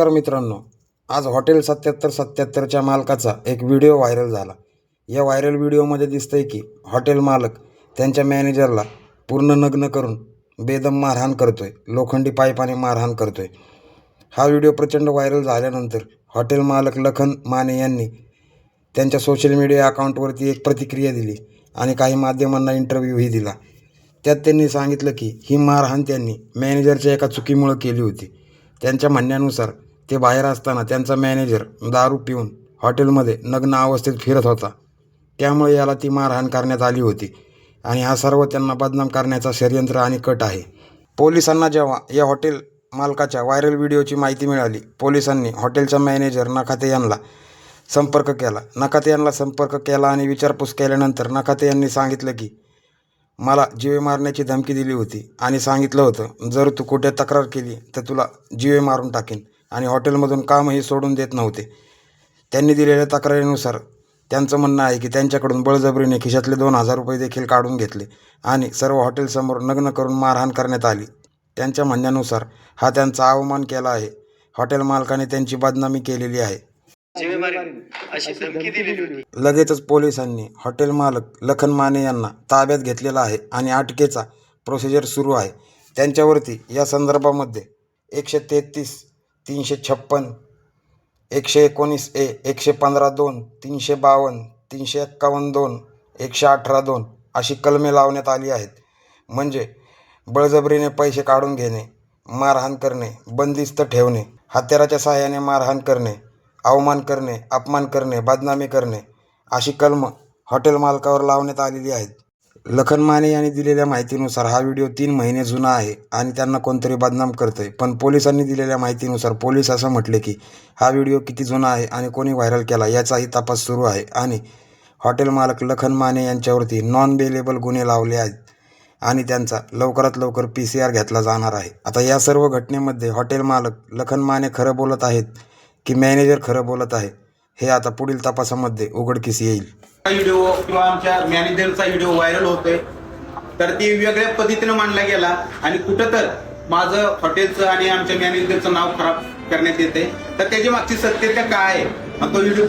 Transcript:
नमस्कार मित्रांनो. आज हॉटेल सत्याहत्तर सत्याहत्तरच्या मालकाचा एक व्हिडिओ व्हायरल झाला. या व्हायरल व्हिडिओमध्ये दिसतंय की हॉटेल मालक त्यांच्या मॅनेजरला पूर्ण नग्न करून बेदम मारहाण करतोय. लोखंडी पाईपाने मारहाण करतोय. हा व्हिडिओ प्रचंड व्हायरल झाल्यानंतर हॉटेल मालक लखन माने यांनी त्यांच्या सोशल मीडिया अकाउंटवरती एक प्रतिक्रिया दिली आणि काही माध्यमांना इंटरव्ह्यूही दिला. त्यात त्यांनी सांगितलं की ही मारहाण त्यांनी मॅनेजरच्या एका चुकीमुळं केली होती. त्यांच्या म्हणण्यानुसार ते बाहेर असताना त्यांचा मॅनेजर दारू पिऊन हॉटेलमध्ये नग्न अवस्थेत फिरत होता. त्यामुळे याला ती मारहाण करण्यात आली होती आणि हा सर्व त्यांना बदनाम करण्याचा षडयंत्र आणि कट आहे. पोलिसांना जेव्हा या हॉटेल मालकाच्या व्हायरल व्हिडिओची माहिती मिळाली पोलिसांनी हॉटेलचा मॅनेजर नखाते यांना संपर्क केला. नखाते यांना संपर्क केला आणि विचारपूस केल्यानंतर नखाते यांनी सांगितलं की मला जीवे मारण्याची धमकी दिली होती आणि सांगितलं होतं जर तू कुठे तक्रार केली तर तुला जीवे मारून टाकेन. आणि हॉटेलमधून कामही सोडून देत नव्हते. त्यांनी दिलेल्या तक्रारीनुसार त्यांचं म्हणणं आहे की त्यांच्याकडून बळजबरीने खिशातले दोन हजार रुपये देखील काढून घेतले आणि सर्व हॉटेलसमोर नग्न करून मारहाण करण्यात आली. त्यांच्या म्हणण्यानुसार हा त्यांचा अवमान केला आहे. हॉटेल मालकाने त्यांची बदनामी केलेली आहे. लगेचच पोलिसांनी हॉटेल मालक लखन माने यांना ताब्यात घेतलेला आहे आणि अटकेचा प्रोसिजर सुरू आहे. त्यांच्यावरती या संदर्भामध्ये एकशे तेहतीस तीनशे छप्पन एकशे एकोणीस ए एकशे पंधरा दोन तीनशे बावन्न तीनशे एक्कावन्न दोन एकशे अठरा दोन अशी कलमे लावण्यात आली आहेत. म्हणजे बळजबरीने पैसे काढून घेणे मारहाण करणे बंदिस्त ठेवणे हत्याराच्या सहाय्याने मारहाण करणे अवमान करणे अपमान करणे बदनामी करणे अशी कलमं हॉटेल मालकावर लावण्यात आलेली आहेत. लखन माने यांनी दिलेल्या माहितीनुसार हा व्हिडिओ तीन महिने जुना आहे आणि त्यांना कोणतरी बदनाम करतंय. पण पोलिसांनी दिलेल्या माहितीनुसार पोलीस असं म्हटले की हा व्हिडिओ किती जुना आहे आणि कोणी व्हायरल केला याचाही तपास सुरू आहे आणि हॉटेल मालक लखन माने यांच्यावरती नॉन बेलेबल गुन्हे लावले आहेत आणि त्यांचा लवकरात लवकर पी सी आर घेतला जाणार आहे. आता या सर्व घटनेमध्ये हॉटेल मालक लखन माने खरं बोलत आहेत की मॅनेजर खरं बोलत आहे? हे आता पुढील तपासामध्ये उघडकीस येईल. व्हिडिओ किंवा आमच्या मॅनेजरचा व्हिडिओ व्हायरल होतोय. तर ती वेगळ्या पद्धतीने मांडला गेला आणि कुठं तर माझं हॉटेलचं आणि आमच्या मॅनेजरचं नाव खराब करण्यात येते तर त्याची मागची सत्यता काय आहे? तो व्हिडिओ काय